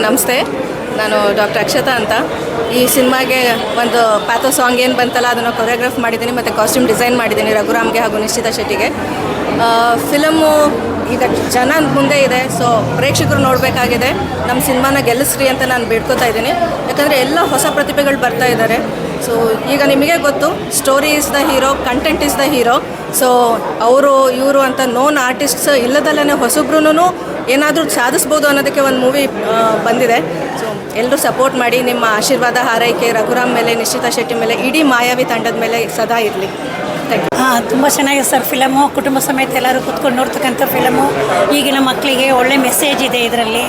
ನಮಸ್ತೆ, ನಾನು ಡಾಕ್ಟರ್ ಅಕ್ಷತಾ ಅಂತ. ಈ ಸಿನಿಮಾಗೆ ಒಂದು ಪ್ಯಾಥೋ ಸಾಂಗ್ ಏನು ಬಂತಲ್ಲ, ಅದನ್ನು ಕೊರಿಯೋಗ್ರಾಫ್ ಮಾಡಿದ್ದೀನಿ, ಮತ್ತು ಕಾಸ್ಟ್ಯೂಮ್ ಡಿಸೈನ್ ಮಾಡಿದ್ದೀನಿ ರಘುರಾಮ್ಗೆ ಹಾಗೂ ನಿಶ್ಚಿತ ಶೆಟ್ಟಿಗೆ. ಫಿಲಮು ಈಗ ಜನ ಮುಂದೆ ಇದೆ ಸೊ ಪ್ರೇಕ್ಷಕರು ನೋಡಬೇಕಾಗಿದೆ. ನಮ್ಮ ಸಿನಿಮಾನ ಗೆಲ್ಲಿಸ್ರಿ ಅಂತ ನಾನು ಬೇಡ್ಕೋತಾ ಇದ್ದೀನಿ. ಯಾಕಂದರೆ ಎಲ್ಲ ಹೊಸ ಪ್ರತಿಭೆಗಳು ಬರ್ತಾ ಇದ್ದಾರೆ ಸೊ ಈಗ ನಿಮಗೆ ಗೊತ್ತು story is the hero content is the hero so ಅವರು, ಇವರು ಅಂತ ನೋನ್ ಆರ್ಟಿಸ್ಟ್ಸ್ ಇಲ್ಲದಲ್ಲೇ ಹೊಸಬ್ರು ಏನಾದರೂ ಸಾಧಿಸ್ಬೋದು ಅನ್ನೋದಕ್ಕೆ ಒಂದು ಮೂವಿ ಬಂದಿದೆ. ಸೊ ಎಲ್ಲರೂ ಸಪೋರ್ಟ್ ಮಾಡಿ, ನಿಮ್ಮ ಆಶೀರ್ವಾದ, ಹಾರೈಕೆ, ರಘುರಾಮ್ ಮೇಲೆ, ನಿಶ್ಚಿತಾ ಶೆಟ್ಟಿ ಮೇಲೆ, ಇಡೀ ಮಾಯಾವಿ ತಂಡದ ಮೇಲೆ ಸದಾ ಇರಲಿ. ತುಂಬ ಚೆನ್ನಾಗಿದೆ ಸರ್ ಫಿಲಮು. ಕುಟುಂಬ ಸಮೇತ ಎಲ್ಲರೂ ಕೂತ್ಕೊಂಡು ನೋಡ್ತಕ್ಕಂಥ ಫಿಲಮು. ಈಗಿನ ಮಕ್ಕಳಿಗೆ ಒಳ್ಳೆ ಮೆಸೇಜ್ ಇದೆ ಇದರಲ್ಲಿ.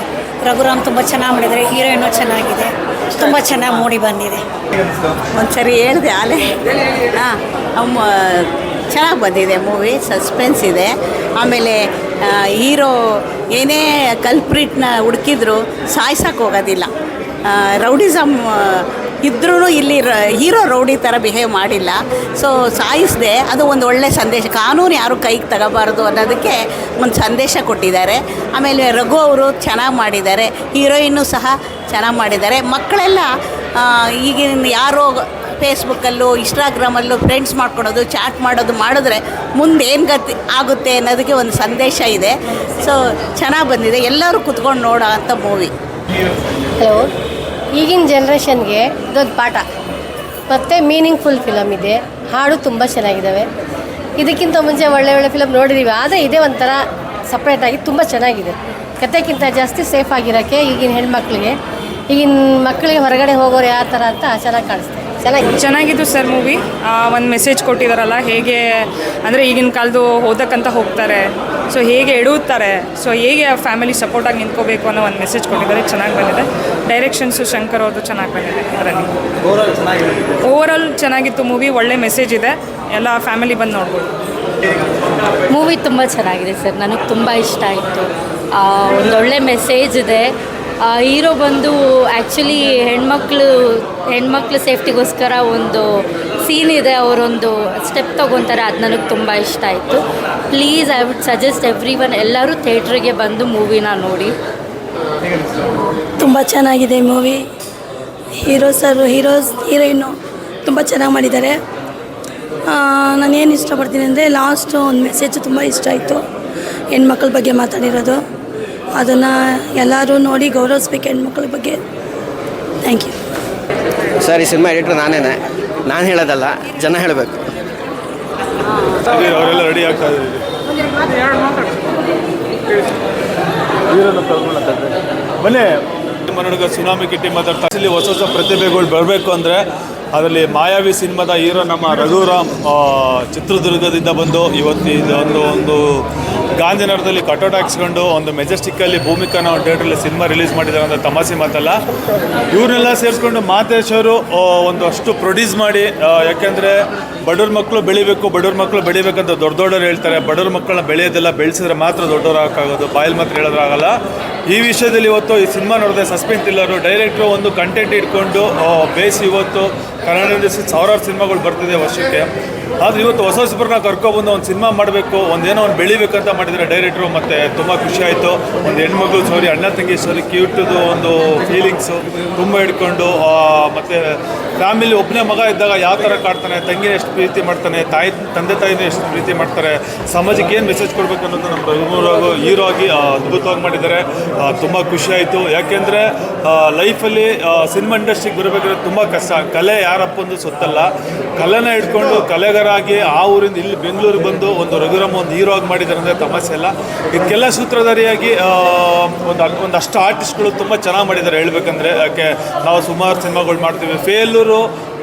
ರಘುರಾಮ್ ತುಂಬ ಚೆನ್ನಾಗಿ ಮಾಡಿದರೆ. ಹೀರೋಯಿನು ಚೆನ್ನಾಗಿದೆ. ತುಂಬ ಚೆನ್ನಾಗಿ ಮೂಡಿ ಬಂದಿದೆ. ಒಂದ್ಸರಿ ಹೇಳಿದೆ ಆಲೆ. ಹಾಂ ಚೆನ್ನಾಗಿ ಬಂದಿದೆ ಮೂವಿ. ಸಸ್ಪೆನ್ಸ್ ಇದೆ. ಆಮೇಲೆ ಹೀರೋ ಏನೇ ಕಲ್ಪ್ರಿಟ್ನ ಹುಡುಕಿದ್ರು ಸಾಯ್ಸಕ್ಕೆ ಹೋಗೋದಿಲ್ಲ. ರೌಡಿಸಮ್ ಇದ್ರೂ ಇಲ್ಲಿ ಹೀರೋ ರೌಡಿ ಥರ ಬಿಹೇವ್ ಮಾಡಿಲ್ಲ. ಸೊ ಸಾಯಿಸದೆ. ಅದು ಒಂದು ಒಳ್ಳೆ ಸಂದೇಶ. ಕಾನೂನು ಯಾರು ಕೈಗೆ ತಗೋಬಾರ್ದು ಅನ್ನೋದಕ್ಕೆ ಒಂದು ಸಂದೇಶ ಕೊಟ್ಟಿದ್ದಾರೆ. ಆಮೇಲೆ ರಘು ಅವರು ಚೆನ್ನಾಗಿ ಮಾಡಿದ್ದಾರೆ. ಹೀರೋಯಿನ್ನು ಸಹ ಚೆನ್ನಾಗಿ ಮಾಡಿದ್ದಾರೆ. ಮಕ್ಕಳೆಲ್ಲ ಈಗಿನ ಯಾರೋ ಫೇಸ್ಬುಕ್ಕಲ್ಲೂ ಇನ್ಸ್ಟಾಗ್ರಾಮಲ್ಲೂ ಫ್ರೆಂಡ್ಸ್ ಮಾಡ್ಕೊಳೋದು ಚಾಟ್ ಮಾಡೋದು ಮಾಡಿದ್ರೆ ಮುಂದೆ ಏನು ಗತಿ ಆಗುತ್ತೆ ಅನ್ನೋದಕ್ಕೆ ಒಂದು ಸಂದೇಶ ಇದೆ. ಸೊ ಚೆನ್ನಾಗಿ ಬಂದಿದೆ. ಎಲ್ಲರೂ ಕುತ್ಕೊಂಡು ನೋಡೋ ಅಂಥ ಮೂವಿ ಹಲೋ ಈಗಿನ ಜನ್ರೇಷನ್ಗೆ ಇದೊಂದು ಪಾಠ. ಮತ್ತು ಮೀನಿಂಗ್ಫುಲ್ ಫಿಲಮ್ ಇದೆ. ಹಾಡು ತುಂಬ ಚೆನ್ನಾಗಿದ್ದಾವೆ ಇದಕ್ಕಿಂತ ಮುಂಚೆ ಒಳ್ಳೆ ಒಳ್ಳೆ ಫಿಲಮ್ ನೋಡಿದ್ದೀವಿ ಆದರೆ ಇದೇ ಒಂಥರ ಸಪ್ರೇಟಾಗಿ ತುಂಬ ಚೆನ್ನಾಗಿದೆ. ಕತೆಗಿಂತ ಜಾಸ್ತಿ ಸೇಫ್ ಆಗಿರೋಕ್ಕೆ ಈಗಿನ ಹೆಣ್ಮಕ್ಳಿಗೆ, ಈಗಿನ ಮಕ್ಕಳಿಗೆ ಹೊರಗಡೆ ಹೋಗೋರು ಯಾವ ಥರ ಅಂತ ಚೆನ್ನಾಗಿ ಕಾಣಿಸ್ತೆ ಚೆನ್ನಾಗಿದೆ. ಚೆನ್ನಾಗಿತ್ತು ಸರ್ ಮೂವಿ. ಒಂದು ಮೆಸೇಜ್ ಕೊಟ್ಟಿದ್ದಾರಲ್ಲ ಹೇಗೆ ಅಂದರೆ ಈಗಿನ ಕಾಲದ್ದು ಓದಕ್ಕಂತ ಹೋಗ್ತಾರೆ. ಸೊ ಹೇಗೆ ಎಡುತ್ತಾರೆ. ಸೊ ಹೇಗೆ ಫ್ಯಾಮಿಲಿ ಸಪೋರ್ಟಾಗಿ ನಿಂತ್ಕೋಬೇಕು ಅನ್ನೋ ಒಂದು ಮೆಸೇಜ್ ಕೊಟ್ಟಿದ್ದಾರೆ. ಚೆನ್ನಾಗಿ ಬಂದಿದೆ. ಡೈರೆಕ್ಷನ್ಸು ಶಂಕರ್ ಅವರು ಚೆನ್ನಾಗಿ ಬಂದಿದೆ ಅದರಲ್ಲಿ. ಓವರಾಲ್ ಚೆನ್ನಾಗಿತ್ತು ಮೂವಿ. ಒಳ್ಳೆ ಮೆಸೇಜ್ ಇದೆ. ಎಲ್ಲ ಫ್ಯಾಮಿಲಿ ಬಂದು ನೋಡ್ಬೋದು. ಮೂವಿ ತುಂಬ ಚೆನ್ನಾಗಿದೆ ಸರ್. ನನಗೆ ತುಂಬ ಇಷ್ಟ ಆಯಿತು. ಒಂದೊಳ್ಳೆ ಮೆಸೇಜ್ ಇದೆ. ಹೀರೋ ಬಂದು ಆ್ಯಕ್ಚುಲಿ ಹೆಣ್ಮಕ್ಳು ಹೆಣ್ಮಕ್ಳು ಸೇಫ್ಟಿಗೋಸ್ಕರ ಒಂದು ಸೀನ್ ಇದೆ, ಅವರೊಂದು ಸ್ಟೆಪ್ ತೊಗೊತಾರೆ, ಅದು ನನಗೆ ತುಂಬ ಇಷ್ಟ ಆಯಿತು. Please I would suggest every one ಎಲ್ಲರೂ ಥಿಯೇಟ್ರಿಗೆ ಬಂದು ಮೂವಿನ ನೋಡಿ. ತುಂಬ ಚೆನ್ನಾಗಿದೆ movie. Hero sir heroes, heroine ತುಂಬ ಚೆನ್ನಾಗಿ ಮಾಡಿದ್ದಾರೆ. ನಾನು ಏನು ಇಷ್ಟಪಡ್ತೀನಿ ಅಂದರೆ ಲಾಸ್ಟು ಒಂದು ಮೆಸೇಜ್ ತುಂಬ ಇಷ್ಟ ಆಯಿತು. ಹೆಣ್ಮಕ್ಳ ಬಗ್ಗೆ ಮಾತಾಡಿರೋದು. ಅದನ್ನು ಎಲ್ಲರೂ ನೋಡಿ ಗೌರವಿಸ್ಬೇಕು ಹೆಣ್ಮಕ್ಳ ಬಗ್ಗೆ. ಥ್ಯಾಂಕ್ ಯು ಸರ್ ಈ ಸಿನಿಮಾ ಎಡಿಟರ್ ನಾನೇನೆ. ನಾನು ಹೇಳೋದಲ್ಲ ಜನ ಹೇಳಬೇಕು. ಅವರೆಲ್ಲ ರೆಡಿ ಆಗ್ತಾ ಬನ್ನಿ. ಸುನಾಮಿ ಕಿಟ್ಟಿ ಹೊಸ ಹೊಸ ಪ್ರತಿಭೆಗಳು ಬರಬೇಕು ಅಂದರೆ ಅದರಲ್ಲಿ ಮಾಯಾವಿ ಸಿನಿಮಾದ ಹೀರೋ ನಮ್ಮ ರಘುರಾಮ್ ಚಿತ್ರದುರ್ಗದಿಂದ ಬಂದು ಇವತ್ತು ಇದು ಒಂದು ಒಂದು ಗಾಂಧಿನಗರದಲ್ಲಿ ಕಟೌಟ್ ಹಾಕಿಸ್ಕೊಂಡು ಒಂದು ಮೆಜೆಸ್ಟಿಕ್ಕಲ್ಲಿ ಭೂಮಿಕಾನ ನಾವು ಥಿಯೇಟ್ರಲ್ಲಿ ಸಿನಿಮಾ ರಿಲೀಸ್ ಮಾಡಿದ್ದಾರೆ ಅಂತ ತಮಾಷೆ ಮಾತಲ್ಲ. ಇವ್ರನ್ನೆಲ್ಲ ಸೇರಿಸ್ಕೊಂಡು ಮಾತೇಶ್ ಅವರು ಒಂದು ಅಷ್ಟು ಪ್ರೊಡ್ಯೂಸ್ ಮಾಡಿ ಯಾಕೆಂದ್ರೆ ಬಡವ್ರ ಮಕ್ಕಳು ಬೆಳಿಬೇಕು, ಬಡವ್ರ ಮಕ್ಕಳು ಬೆಳಿಬೇಕಂತ ದೊಡ್ಡ ದೊಡ್ಡವ್ರು ಹೇಳ್ತಾರೆ. ಬಡವ್ರ ಮಕ್ಕಳನ್ನ ಬೆಳೆಯೋದೆಲ್ಲ, ಬೆಳೆಸಿದ್ರೆ ಮಾತ್ರ ದೊಡ್ಡವ್ರು ಹಾಕಾಗೋದು ಬಾಯಲ್ಲಿ ಮಾತ್ರ ಹೇಳೋದ್ರಾಗಲ್ಲ. ಈ ವಿಷಯದಲ್ಲಿ ಇವತ್ತು ಈ ಸಿನಿಮಾ ನೋಡಿದೆ ಸಸ್ಪೆನ್ಸ್ ಥ್ರಿಲ್ಲರು ಡೈರೆಕ್ಟ್ರು ಒಂದು ಕಂಟೆಂಟ್ ಇಟ್ಕೊಂಡು ಬೇಸ್ ಇವತ್ತು ಕನ್ನಡ ಸಾವಿರಾರು ಸಿನಿಮಾಗಳು ಬರ್ತಿದೆ ವರ್ಷಕ್ಕೆ. ಆದರೆ ಇವತ್ತು ಹೊಸ ಹೊಸಬ್ರನ್ನ ಕರ್ಕೊಬಂದು ಒಂದು ಸಿನಿಮಾ ಮಾಡಬೇಕು, ಒಂದೇನೋ ಒಂದು ಬೆಳಿಬೇಕಂತ ಮಾಡಿದರೆ ಡೈರೆಕ್ಟ್ರು ಮತ್ತು ತುಂಬ ಖುಷಿ ಆಯಿತು. ಒಂದು ಹೆಣ್ಮಗಳು ಸಾರಿ ಅಣ್ಣ ತಂಗಿ ಸಾರಿ ಕ್ಯೂಟದು ಒಂದು ಫೀಲಿಂಗ್ಸು ತುಂಬ ಹಿಡ್ಕೊಂಡು ಮತ್ತು ಫ್ಯಾಮಿಲಿ ಒಬ್ಬನೇ ಮಗ ಇದ್ದಾಗ ಯಾವ ಥರ ಕಾಡ್ತಾನೆ, ತಂಗಿನ ಎಷ್ಟು ಪ್ರೀತಿ ಮಾಡ್ತಾನೆ, ತಾಯಿ, ತಂದೆ ತಾಯಿನ ಎಷ್ಟು ಪ್ರೀತಿ ಮಾಡ್ತಾರೆ, ಸಮಾಜಕ್ಕೆ ಏನು ಮೆಸೇಜ್ ಕೊಡಬೇಕು ಅನ್ನೋದು ನಮ್ಮ ರಘುಮೂರಾಗು ಹೀರೋ ಆಗಿ ಅದ್ಭುತವಾಗಿ ಮಾಡಿದ್ದಾರೆ. ತುಂಬ ಖುಷಿ ಆಯಿತು. ಯಾಕೆಂದರೆ ಲೈಫಲ್ಲಿ ಸಿನಿಮಾ ಇಂಡಸ್ಟ್ರಿಗೆ ಬರಬೇಕಾದ್ರೆ ತುಂಬ ಕಷ್ಟ. ಕಲೆ ಯಾರಪ್ಪಂದು ಸೊತ್ತಲ್ಲ. ಕಲೆನ ಹಿಡ್ಕೊಂಡು ಕಲೆಗರಾಗಿ ಆ ಊರಿಂದ ಇಲ್ಲಿ ಬೆಂಗಳೂರಿಗೆ ಬಂದು ಒಂದು ರಘುರಾಮ ಒಂದು ಹೀರೋ ಆಗಿ ಮಾಡಿದ್ದಾರೆ ಅಂದರೆ ತಮಾಷೆ ಇಲ್ಲ ಇದಕ್ಕೆಲ್ಲ ಸೂತ್ರಧಾರಿಯಾಗಿ ಒಂದು ಒಂದು ಒಂದಷ್ಟು ಆರ್ಟಿಸ್ಟ್ಗಳು ತುಂಬ ಚೆನ್ನಾಗಿ ಮಾಡಿದ್ದಾರೆ ಹೇಳ್ಬೇಕಂದ್ರೆ. ಯಾಕೆ, ನಾವು ಸುಮಾರು ಸಿನಿಮಾಗಳು ಮಾಡ್ತೀವಿ. ಫೇಲೂರು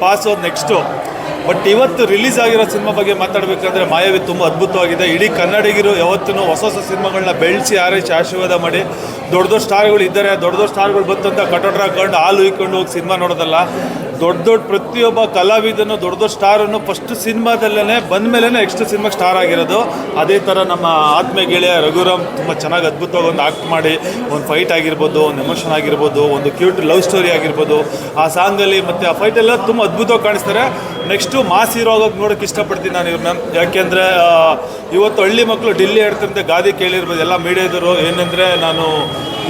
ಪಾಸ್ ಹೋದ್ ನೆಕ್ಸ್ಟು ಬಟ್ ಇವತ್ತು ರಿಲೀಸ್ ಆಗಿರೋ ಸಿನಿಮಾ ಬಗ್ಗೆ ಮಾತಾಡಬೇಕಂದ್ರೆ ಮಾಯಾವಿ ತುಂಬ ಅದ್ಭುತವಾಗಿದೆ. ಇಡೀ ಕನ್ನಡಿಗರು ಯಾವತ್ತೂ ಹೊಸ ಹೊಸ ಸಿನಿಮಾಗಳನ್ನ ಬೆಳೆಸಿ, ಆರೈಸಿ, ಆಶೀರ್ವಾದ ಮಾಡಿ ದೊಡ್ಡ ದೊಡ್ಡ ಸ್ಟಾರ್ಗಳು ಇದ್ದಾರೆ. ದೊಡ್ಡ ದೊಡ್ಡ ಸ್ಟಾರ್ಗಳು ಬಂತಂತ ಕಟೋಟ್ರ ಹಾಲು ಇಕ್ಕೊಂಡು ಹೋಗಿ ಸಿನಿಮಾ ನೋಡೋದಲ್ಲ. ದೊಡ್ಡ ದೊಡ್ಡ ಪ್ರತಿಯೊಬ್ಬ ಕಲಾವಿದನು, ದೊಡ್ಡ ದೊಡ್ಡ ಸ್ಟಾರನ್ನು ಫಸ್ಟ್ ಸಿನಿಮಾದಲ್ಲೇ ಬಂದ ಮೇಲೆ ನೆಕ್ಸ್ಟ್ ಸಿನಿಮಾಗೆ ಸ್ಟಾರ್ ಆಗಿರೋದು. ಅದೇ ಥರ ನಮ್ಮ ಆತ್ಮೀಯ ಗೆಳೆಯ ರಘುರಾಮ್ ತುಂಬ ಚೆನ್ನಾಗಿ ಅದ್ಭುತವಾಗಿ ಒಂದು ಆ್ಯಕ್ಟ್ ಮಾಡಿ, ಒಂದು ಫೈಟ್ ಆಗಿರ್ಬೋದು, ಒಂದು ಎಮೋಷನ್ ಆಗಿರ್ಬೋದು, ಒಂದು ಕ್ಯೂಟ್ ಲವ್ ಸ್ಟೋರಿ ಆಗಿರ್ಬೋದು. ಆ ಸಾಂಗಲ್ಲಿ ಮತ್ತು ಆ ಫೈಟ್ ಎಲ್ಲ ತುಂಬ ಅದ್ಭುತವಾಗಿ ಕಾಣಿಸ್ತಾರೆ. ನೆಕ್ಸ್ಟು ಮಾಸ್ ಹೀರೋ ಆಗೋಕೆ ನೋಡೋಕೆ ಇಷ್ಟಪಡ್ತೀನಿ ನಾನು ಇವ್ರನ್ನ. ಯಾಕೆಂದರೆ ಇವತ್ತು ಹಳ್ಳಿ ಮಕ್ಕಳು ಡಿಲ್ಲಿ ಆಡ್ತಂತೆ ಗಾದೆ ಕೇಳಿರ್ಬೋದು. ಎಲ್ಲ ಮೀಡಿಯಾದವರು ಏನಂದರೆ, ನಾನು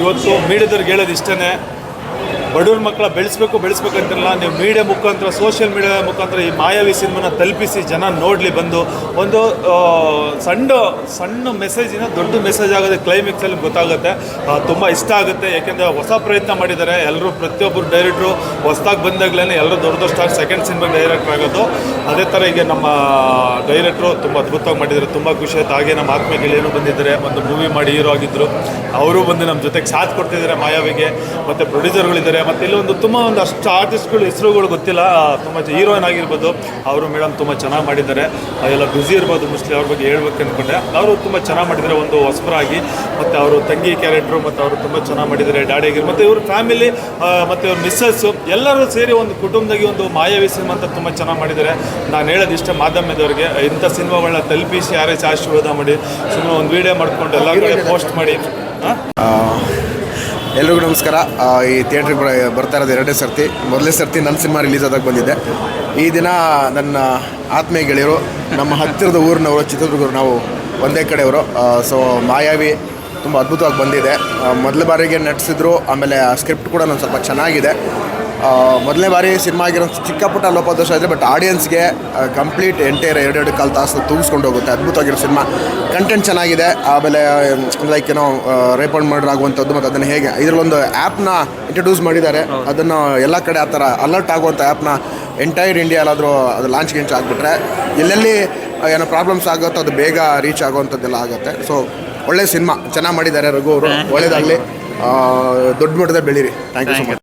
ಇವತ್ತು ಮೀಡಿಯಾದವ್ರಿಗೆ ಹೇಳೋದು ಇಷ್ಟನೇ. ಬಡವ್ರ ಮಕ್ಕಳ ಬೆಳೆಸ್ಬೇಕು ಬೆಳೆಸ್ಬೇಕಂತಿರಲ್ಲ ನೀವು ಮೀಡಿಯಾ ಮುಖಾಂತರ ಸೋಷಿಯಲ್ ಮೀಡಿಯಾ ಮುಖಾಂತರ ಈ ಮಾಯಾವಿ ಸಿನಿಮಾನ ತಲುಪಿಸಿ ಜನ ನೋಡಲಿ ಬಂದು. ಒಂದು ಸಣ್ಣ ಸಣ್ಣ ಮೆಸೇಜಿನ ದೊಡ್ಡ ಮೆಸೇಜ್ ಆಗೋದು ಕ್ಲೈಮ್ಯಾಕ್ಸಲ್ಲಿ ಗೊತ್ತಾಗುತ್ತೆ. ತುಂಬ ಇಷ್ಟ ಆಗುತ್ತೆ. ಯಾಕೆಂದರೆ ಹೊಸ ಪ್ರಯತ್ನ ಮಾಡಿದ್ದಾರೆ. ಎಲ್ಲರೂ ಪ್ರತಿಯೊಬ್ಬರು ಡೈರೆಕ್ಟ್ರು ಹೊಸದಾಗಿ ಬಂದಾಗಲೇ ಎಲ್ಲರೂ ದೊಡ್ಡ ದೊಡ್ಡ ಸ್ಟಾರ್ ಸೆಕೆಂಡ್ ಸಿನಿಮಾ ಡೈರೆಕ್ಟ್ ಆಗೋದು. ಅದೇ ಥರ ಈಗ ನಮ್ಮ ಡೈರೆಕ್ಟ್ರು ತುಂಬ ಅದ್ಭುತವಾಗಿ ಮಾಡಿದ್ದಾರೆ. ತುಂಬ ಖುಷಿ ಆಯ್ತು. ಹಾಗೆ ನಮ್ಮ ಆತ್ಮ ಗೆಳೆಯರು ಬಂದಿದ್ದಾರೆ. ಒಂದು ಮೂವಿ ಮಾಡಿ ಹೀರೋ ಆಗಿದ್ದರು ಅವರು ಬಂದು ನಮ್ಮ ಜೊತೆಗೆ ಸಾಥ್ ಕೊಡ್ತಿದ್ದಾರೆ ಮಾಯಾವಿಗೆ. ಮತ್ತು ಪ್ರೊಡ್ಯೂಸರ್ಗಳಿದ್ದಾರೆ ಮತ್ತು ಇಲ್ಲೊಂದು ತುಂಬ ಒಂದು ಅಷ್ಟು ಆರ್ಟಿಸ್ಟ್ಗಳು ಹೆಸರುಗಳು ಗೊತ್ತಿಲ್ಲ. ತುಂಬ ಹೀರೋಯಿನ್ ಆಗಿರ್ಬೋದು. ಅವರು ಮೇಡಮ್ ತುಂಬ ಚೆನ್ನಾಗಿ ಮಾಡಿದ್ದಾರೆ. ಅದೆಲ್ಲ ಬ್ಯುಸಿ ಇರ್ಬೋದು ಮೋಸ್ಟ್ಲಿ ಅವ್ರ ಬಗ್ಗೆ ಹೇಳ್ಬೇಕು ಅಂದ್ಕೊಂಡೆ ಅವರು ತುಂಬ ಚೆನ್ನಾಗಿ ಮಾಡಿದ್ದಾರೆ ಒಂದು ಹೊಸಬರಾಗಿ. ಮತ್ತು ಅವರು ತಂಗಿ ಕ್ಯಾರೆಕ್ಟ್ರು ಮತ್ತು ಅವರು ತುಂಬ ಚೆನ್ನಾಗಿ ಮಾಡಿದ್ದಾರೆ ಡ್ಯಾಡಿ ಆಗಿರ್ ಮತ್ತು ಇವರು ಫ್ಯಾಮಿಲಿ ಮತ್ತು ಇವ್ರ ಮಿಸ್ಸಸ್ಸು ಎಲ್ಲರೂ ಸೇರಿ ಒಂದು ಕುಟುಂಬದಾಗಿ ಒಂದು ಮಾಯಾವಿ ಸಿನಿಮಾ ಅಂತ ತುಂಬ ಚೆನ್ನಾಗಿ ಮಾಡಿದ್ದಾರೆ. ನಾನು ಹೇಳೋದು ಇಷ್ಟ ಮಾಧ್ಯಮದವ್ರಿಗೆ. ಇಂಥ ಸಿನಿಮಾಗಳನ್ನ ತಲುಪಿಸಿ ಯಾರೇ ಆಶೀರ್ವಾದ ಮಾಡಿ ಸುಮ್ಮನೆ ಒಂದು ವೀಡಿಯೋ ಮಾಡ್ಕೊಂಡು ಎಲ್ಲ ಕಡೆ ಪೋಸ್ಟ್ ಮಾಡಿ. ಹಾಂ ಎಲ್ರಿಗೂ ನಮಸ್ಕಾರ. ಈ ಥಿಯೇಟ್ರಿಗೆ ಬರ್ತಾ ಇರೋದು ಎರಡನೇ ಸರ್ತಿ. ಮೊದಲನೇ ಸರ್ತಿ ನನ್ನ ಸಿನಿಮಾ ರಿಲೀಸ್ ಆದಾಗ ಬಂದಿದ್ದೆ. ಈ ದಿನ ನನ್ನ ಆತ್ಮೀಯ ಗೆಳೆಯರು, ನಮ್ಮ ಹತ್ತಿರದ ಊರಿನವರು ಚಿತ್ರದುರ್ಗರು ನಾವು ಒಂದೇ ಕಡೆಯವರು. ಸೊ ಮಾಯಾವಿ ತುಂಬ ಅದ್ಭುತವಾಗಿ ಬಂದಿದೆ. ಮೊದಲ ಬಾರಿಗೆ ನಟಿಸಿದ್ರು, ಆಮೇಲೆ ಸ್ಕ್ರಿಪ್ಟ್ ಕೂಡ ನಾನು ಸ್ವಲ್ಪ ಚೆನ್ನಾಗಿದೆ. ಮೊದಲನೇ ಬಾರಿ ಸಿನಿಮಾ ಆಗಿರೋ ಚಿಕ್ಕ ಪುಟ್ಟ ಲೋಪದೋಷ ಇದೆ ಬಟ್ ಆಡಿಯನ್ಸ್ಗೆ ಕಂಪ್ಲೀಟ್ ಎಂಟೈರ್ ಎರಡೆರಡು ಕಾಲು ತಾಸು ತುಂಬಿಸ್ಕೊಂಡು ಹೋಗುತ್ತೆ. ಅದ್ಭುತವಾಗಿರೋ ಸಿನಿಮಾ. ಕಂಟೆಂಟ್ ಚೆನ್ನಾಗಿದೆ. ಆಮೇಲೆ ಲೈಕ್ ಏನೋ ರೇಪಂಡ್ ಮರ್ಡರ್ ಆಗುವಂಥದ್ದು ಮತ್ತು ಅದನ್ನು ಹೇಗೆ ಇದರಲ್ಲೊಂದು ಆ್ಯಪ್ನ ಇಂಟ್ರೊಡ್ಯೂಸ್ ಮಾಡಿದ್ದಾರೆ. ಅದನ್ನು ಎಲ್ಲ ಕಡೆ ಆ ಥರ ಅಲರ್ಟ್ ಆಗುವಂಥ ಆ್ಯಪ್ನ ಎಂಟೈರ್ ಇಂಡಿಯಾಲಾದರೂ ಅದು ಲಾಂಚ್ ಗಿಂಚ್ ಆಗಿಬಿಟ್ರೆ ಎಲ್ಲೆಲ್ಲಿ ಏನೋ ಪ್ರಾಬ್ಲಮ್ಸ್ ಆಗುತ್ತೋ ಅದು ಬೇಗ ರೀಚ್ ಆಗುವಂಥದ್ದೆಲ್ಲ ಆಗುತ್ತೆ. ಸೊ ಒಳ್ಳೆ ಸಿನಿಮಾ. ಚೆನ್ನಾಗಿ ಮಾಡಿದ್ದಾರೆ ರಘು ಅವರು. ಒಳ್ಳೇದಾಗಲಿ. ದೊಡ್ಡ ಮಟ್ಟದ ಬೆಳೀರಿ. Thank you so much